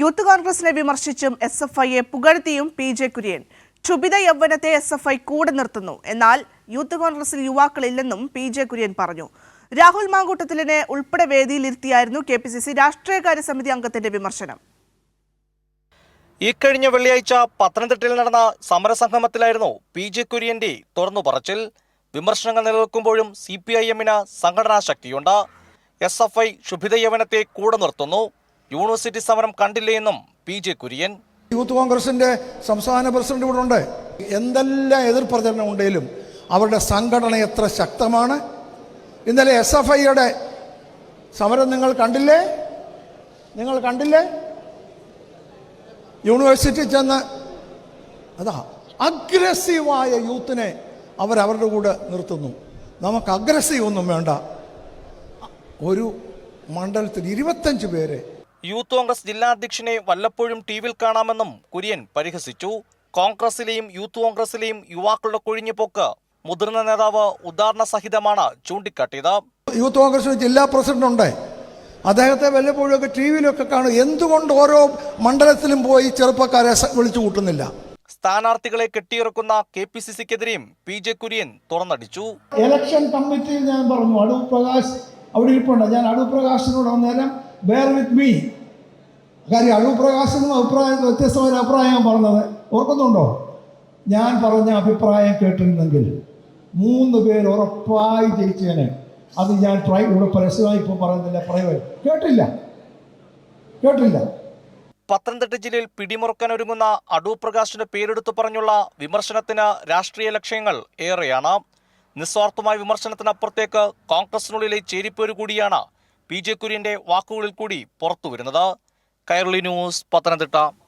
Youth കോൺഗ്രസിനെ വിമർശിച്ചും S F ഐയെ പുകഴ്ത്തിയും പി ജെ കുര്യൻ. ക്ഷുഭിത യൗവനത്തെ എസ് എഫ് ഐ കൂടെ നിർത്തുന്നു. എന്നാൽ യൂത്ത് കോൺഗ്രസിൽ യുവാക്കളില്ലെന്നും പി ജെ കുര്യൻ പറഞ്ഞു. രാഹുൽ മാങ്കൂട്ടത്തിലിനെ ഉൾപ്പെടെ വേദിയിലിരുത്തിയായിരുന്നു കെ പി സി സി രാഷ്ട്രീയകാര്യ സമിതി അംഗത്തിന്റെ വിമർശനം. ഇക്കഴിഞ്ഞ വെള്ളിയാഴ്ച പത്തനംതിട്ടയിൽ നടന്ന സമരസംഗമത്തിലായിരുന്നു പി ജെ കുര്യന്റെ തുറന്നു പറച്ചിൽ. വിമർശനങ്ങൾ നിലനിൽക്കുമ്പോഴും സി പി ഐ എമ്മിന് സംഘടനാ ശക്തിയുണ്ട്. എസ് എഫ് ഐ ക്ഷുഭിത കൂടെ നിർത്തുന്നു. യൂണിവേഴ്സിറ്റി സമരം കണ്ടില്ലേയെന്നും പി ജെ കുര്യൻ. യൂത്ത് കോൺഗ്രസിന്റെ സംസ്ഥാന പ്രസിഡന്റ് ഇവിടെ ഉണ്ട്. എന്തെല്ലാം എതിർ പ്രചരണം ഉണ്ടെങ്കിലും അവരുടെ സംഘടന എത്ര ശക്തമാണ്. ഇന്നലെ എസ് എഫ് ഐയുടെ സമരം നിങ്ങൾ കണ്ടില്ലേ? നിങ്ങൾ കണ്ടില്ലേ? യൂണിവേഴ്സിറ്റി ചെന്ന് അതാ അഗ്രസീവായ യൂത്തിനെ അവരവരുടെ കൂടെ നിർത്തുന്നു. നമുക്ക് അഗ്രസീവ് ഒന്നും വേണ്ട. ഒരു മണ്ഡലത്തിൽ ഇരുപത്തഞ്ച് പേരെ യൂത്ത് കോൺഗ്രസ് ജില്ലാധ്യക്ഷനെ വല്ലപ്പോഴും ടി വിയിൽ കാണാമെന്നും കുര്യൻ പരിഹസിച്ചു. കോൺഗ്രസിലെയും യൂത്ത് കോൺഗ്രസിലെയും യുവാക്കളുടെ കൊഴിഞ്ഞുപോക്ക് മുതിർന്ന നേതാവ് ഉദാഹരണ സഹിതമാണ് ചൂണ്ടിക്കാട്ടിയത്. യൂത്ത് കോൺഗ്രസ് ജില്ലാ പ്രസിഡന്റ് ഉണ്ട്. അദ്ദേഹത്തെ വല്ലപ്പോഴൊക്കെ ടി വിയിലൊക്കെ കാണും. എന്തുകൊണ്ട് ഓരോ മണ്ഡലത്തിലും പോയി ചെറുപ്പക്കാരെ വിളിച്ചു കൂട്ടുന്നില്ല? സ്ഥാനാർത്ഥികളെ കെട്ടിയിറക്കുന്ന കെ പി സി സിക്കെതിരെയും പി ജെ കുര്യൻ തുറന്നടിച്ചു. ഇലക്ഷൻ കമ്മിറ്റിയിൽ ഞാൻ പറഞ്ഞു. അടൂപ്രകാശ് അവിടെ ഇരിപ്പുണ്ട്. ഞാൻ അടൂപ്രകാശിനോട് അന്നേരം ബെയർ വിത്ത് മീ കാര്യം അടൂർ പ്രകാശിനും അഭിപ്രായം വ്യത്യസ്തമായ അഭിപ്രായം ഞാൻ പറഞ്ഞത്. ഓർക്കുന്നുണ്ടോ? ഞാൻ പറഞ്ഞ അഭിപ്രായം കേട്ടിരുന്നെങ്കിൽ മൂന്ന് പേര് ഉറപ്പായി ജയിച്ചേനെ. അത് ഞാൻ ട്രൈ ഇവിടെ പരസ്യമായി ഇപ്പോൾ പറയുന്നില്ല പ്രൈവറ്റ് കേട്ടില്ല. കേട്ടില്ല. പത്തനംതിട്ട ജില്ലയിൽ പിടിമുറുക്കാൻ ഒരുങ്ങുന്ന അടൂർ പ്രകാശിന്റെ പേരെടുത്തു പറഞ്ഞുള്ള വിമർശനത്തിന് രാഷ്ട്രീയ ലക്ഷ്യങ്ങൾ ഏറെയാണ്. നിസ്വാർത്ഥമായ വിമർശനത്തിനപ്പുറത്തേക്ക് കോൺഗ്രസിനുള്ളിലെ ചേരിപ്പേര് കൂടിയാണ് പി ജെ കുര്യന്റെ വാക്കുകളിൽ കൂടി പുറത്തുവരുന്നത്. കൈരളി ന്യൂസ് പത്തനംതിട്ട.